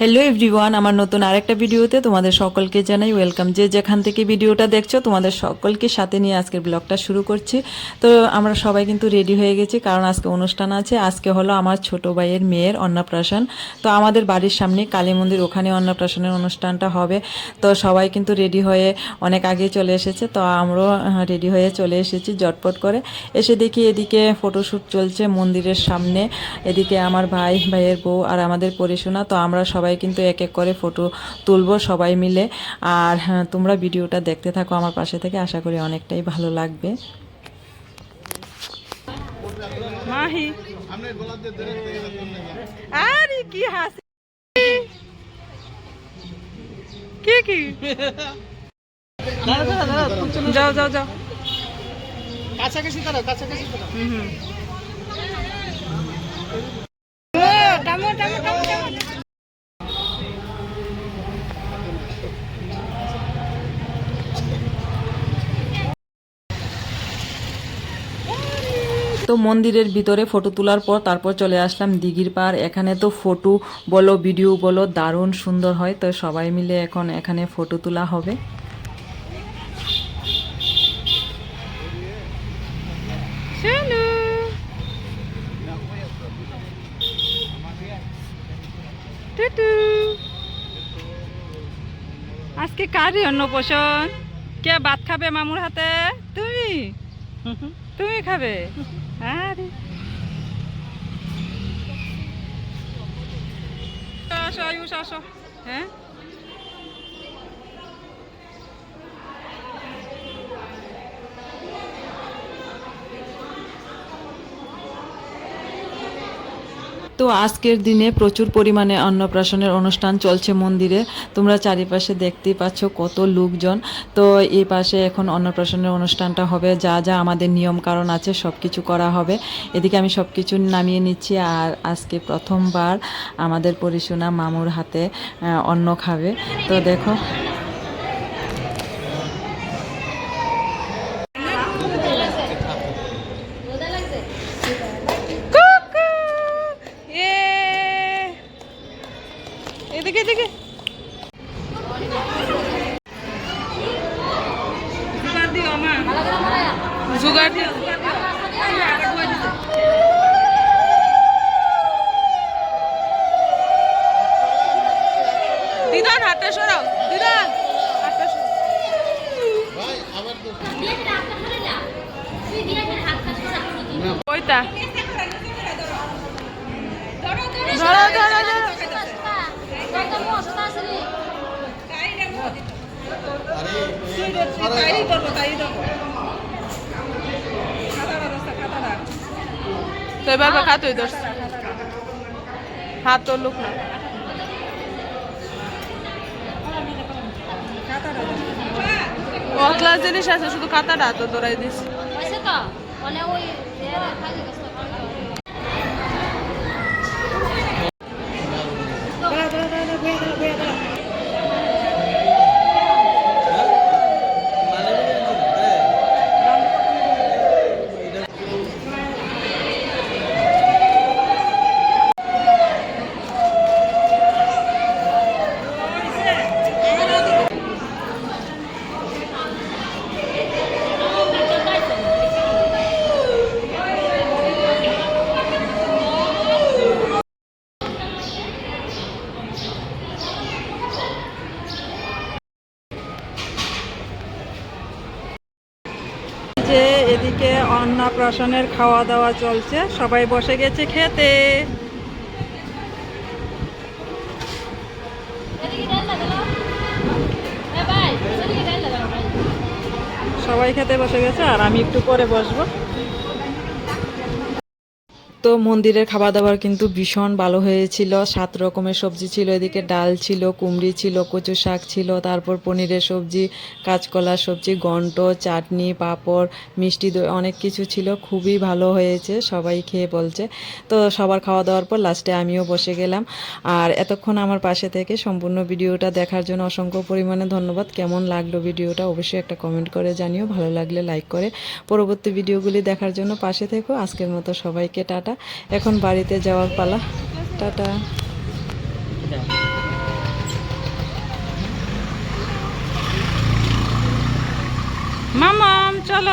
Hello everyone আমার নতুন আরেকটা ভিডিওতে তোমাদের সকলকে জানাই ওয়েলকাম যে যেখান থেকে ভিডিওটা দেখছ, তোমাদের সকলকে সাথে নিয়ে আজকের ব্লগটা শুরু করছি। তো আমরা সবাই কিন্তু রেডি হয়ে গেছি, কারণ আজকে অনুষ্ঠান আছে। আজকে হলো আমার ছোট ভাইয়ের মেয়ের অন্নপ্রাশন। তো আমাদের বাড়ির সামনে কালী মন্দির, ওখানে অন্নপ্রাশনের অনুষ্ঠানটা হবে। তো সবাই কিন্তু রেডি হয়ে অনেক আগে চলে এসেছে, তো আমরাও রেডি হয়ে চলে এসেছি জটপট করে। এসে দেখি এদিকে ফটোশ্যুট চলছে মন্দিরের সামনে। এদিকে আমার ভাই, ভাইয়ের বউ আর আমাদের পরিশোনা তো আমরা সবাই কিন্তু এক এক করে ফটো তুলবো সবাই মিলে। আর হ্যাঁ, তোমরা ভিডিওটা দেখতে থাকো আমার পাশে থেকে আশা করি অনেকটাই ভালো লাগবে। মাহি। আরে কি হাসি। কি কি? যাও যাও যাও। কাছাকাছি কাছাকাছি দাঁড়াও। হুম। তো মন্দিরের ভিতরে ফটো তোলার পর তারপর চলে আসলাম দিঘির পার এখানে তো ফটো বলো ভিডিও বলো, দারুণ সুন্দর হয়। তো সবাই মিলে এখন এখানে ফটো তোলা হবে। আজকে কারই অন্নপ্রাশন কে ভাত খাবে মামুর হাতে? তুমি? তুমি খাবে আরে আসো আয়ুষ আসো হ্যাঁ তো আজকের দিনে প্রচুর পরিমাণে অন্নপ্রাশনের অনুষ্ঠান চলছে মন্দিরে। তোমরা চারিপাশে দেখতেই পাচ্ছ কত লোকজন। তো এই পাশে এখন অন্নপ্রাশনের অনুষ্ঠানটা হবে। যা যা আমাদের নিয়ম কারণ আছে সব কিছু করা হবে। এদিকে আমি সব কিছু নামিয়ে নিচ্ছি। আর আজকে প্রথমবার আমাদের পরিশোনা মামুর হাতে অন্ন খাবে। তো দেখো দিও দিদান হাতটা সরাও দিদান হাতটা সরাও ভাই আবার তো তো এবার বা খাতই ধরছ হাত তোর লোক না। অতলা জিনিস আছে শুধু খাতাটা তো দৌড়াই দিস এদিকে অন্নপ্রাশনের খাওয়া দাওয়া চলছে। সবাই বসে গেছে খেতে। সবাই খেতে বসে গেছে, আর আমি একটু পরে বসবো। তো মন্দিরের খাবার দাবার কিন্তু ভীষণ ভালো হয়েছিল। সাত রকমের সবজি ছিল, এদিকে ডাল ছিল, কুমড়ি ছিল কচু শাক ছিল, তারপর পনিরের সবজি, কাঁচকলার সবজি গন্ট চাটনি, পাঁপড়, মিষ্টি দই, অনেক কিছু ছিল। খুবই ভালো হয়েছে, সবাই খেয়ে বলছে। তো সবার খাওয়া দাওয়ার পর লাস্টে আমিও বসে গেলাম। আর এতক্ষণ আমার পাশে থেকে সম্পূর্ণ ভিডিওটা দেখার জন্য অসংখ্য পরিমাণে ধন্যবাদ। কেমন লাগল ভিডিওটা অবশ্যই একটা কমেন্ট করে জানিও। ভালো লাগলে লাইক করে। পরবর্তী ভিডিওগুলি দেখার জন্য পাশে থেকো। আজকের মতো সবাইকে টাটা। কেনাকাটা এখন বাড়িতে যাওয়ার পালা। টাটা। মামাম চলো